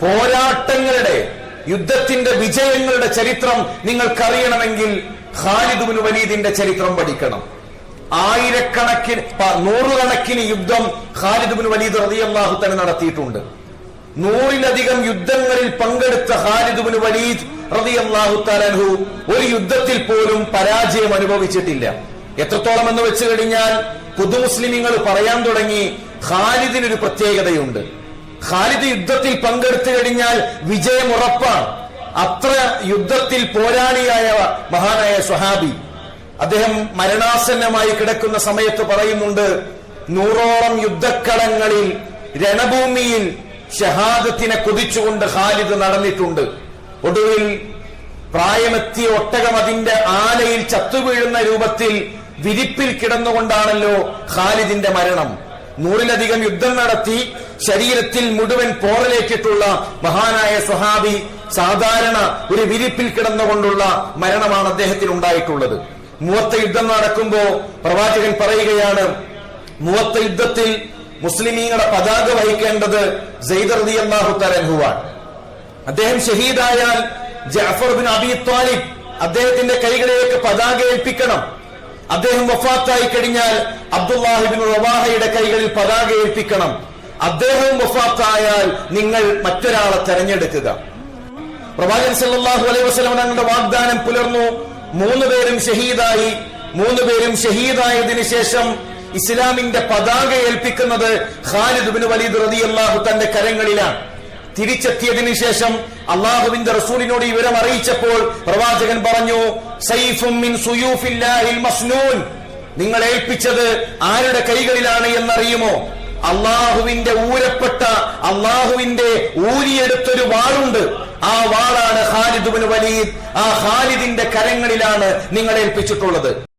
പോരാട്ടങ്ങളുടെ യുദ്ധത്തിന്റെ വിജയങ്ങളുടെ ചരിത്രം നിങ്ങൾക്കറിയണമെങ്കിൽ ഖാലിദുബിന് വലീദിന്റെ ചരിത്രം പഠിക്കണം. ആയിരക്കണക്കിന് നൂറുകണക്കിന് യുദ്ധം ഖാലിദുബിന് വലീദ് റളിയല്ലാഹു തന്നെ നടത്തിയിട്ടുണ്ട്. നൂറിലധികം യുദ്ധങ്ങളിൽ പങ്കെടുത്ത ഖാലിദുബിന് വലീദ് റളിയല്ലാഹു തലൻഹു ഒരു യുദ്ധത്തിൽ പോലും പരാജയം അനുഭവിച്ചിട്ടില്ല. എത്രത്തോളം എന്ന് വെച്ച് കഴിഞ്ഞാൽ പുതുമുസ്ലിമീങ്ങൾ പറയാൻ തുടങ്ങി ഖാലിദിനൊരു പ്രത്യേകതയുണ്ട്. ഖാലിദ് യുദ്ധത്തിൽ പങ്കെടുത്തു കഴിഞ്ഞാൽ വിജയം ഉറപ്പാണ്. അത്ര യുദ്ധത്തിൽ പോരാളിയായ മഹാനായ സ്വഹാബി. അദ്ദേഹം മരണാസന്നമായി കിടക്കുന്ന സമയത്ത് പറയുന്നുണ്ട് നൂറോളം യുദ്ധക്കളങ്ങളിൽ രണഭൂമിയിൽ ഷഹാദത്തിനെ കുതിച്ചുകൊണ്ട് ഖാലിദ് നടന്നിട്ടുണ്ട്. ഒടുവിൽ പ്രായമെത്തിയ ഒട്ടകം അതിന്റെ ആലയിൽ ചത്തുവീഴുന്ന രൂപത്തിൽ വിരിപ്പിൽ കിടന്നുകൊണ്ടാണല്ലോ ഖാലിദിന്റെ മരണം. നൂറിലധികം യുദ്ധം നടത്തി ശരീരത്തിൽ മുഴുവൻ പോറലേറ്റിട്ടുള്ള മഹാനായ സഹാബി സാധാരണ ഒരു വിരിപ്പിൽ കിടന്നുകൊണ്ടുള്ള മരണമാണ് അദ്ദേഹത്തിന് ഉണ്ടായിട്ടുള്ളത്. മൂവത്ത യുദ്ധം നടക്കുമ്പോ പ്രവാചകൻ പറയുകയാണ് മൂവത്ത യുദ്ധത്തിൽ മുസ്ലിമീങ്ങളുടെ പതാക വഹിക്കേണ്ടത് ജയ്ദർദി അള്ളാഹു തരൻഹുവാണ് അദ്ദേഹം ഷഹീദായാൽ ജാഫർ ബിൻ അബി ത്വാലിബ് അദ്ദേഹത്തിന്റെ കൈകളിലേക്ക് പതാക ഏൽപ്പിക്കണം. അദ്ദേഹം വഫാത്തായി കഴിഞ്ഞാൽ അബ്ദുല്ലാഹിബിൻ റവാഹയുടെ കൈകളിൽ പതാക ഏൽപ്പിക്കണം. അദ്ദേഹവും വഫാത്തായാൽ നിങ്ങൾ മറ്റൊരാളെ തെരഞ്ഞെടുക്കുക. പ്രവാചകൻ സല്ലാഹു അലൈഹി വസല്ലം തങ്ങളുടെ വാഗ്ദാനം പുലർന്നു. മൂന്ന് പേരും ഷഹീദായി. മൂന്ന് പേരും ഷഹീദായതിനു ശേഷം ഇസ്ലാമിന്റെ പതാക ഏൽപ്പിക്കുന്നത് ഖാലിദ് ബിൻ വലീദ് റളിയല്ലാഹു തന്റെ കരങ്ങളിലാണ്. തിരിച്ചെത്തിയതിനു ശേഷം അള്ളാഹുവിന്റെ റസൂലിനോട് വിവരം അറിയിച്ചപ്പോൾ പ്രവാചകൻ പറഞ്ഞു സൈഫും മിൻ സുയൂഫില്ലാഹിൽ മസ്നൂൻ. നിങ്ങൾ ഏൽപ്പിച്ചത് ആരുടെ കൈകളിലാണ് എന്നറിയുമോ? അള്ളാഹുവിന്റെ ഊരപ്പെട്ട അള്ളാഹുവിന്റെ ഊരിയെടുത്തൊരു വാളുണ്ട്. ആ വാളാണ് ഖാലിദ് വലീദ്. ആ ഖാലിദിന്റെ കരങ്ങളിലാണ് നിങ്ങൾ ഏൽപ്പിച്ചിട്ടുള്ളത്.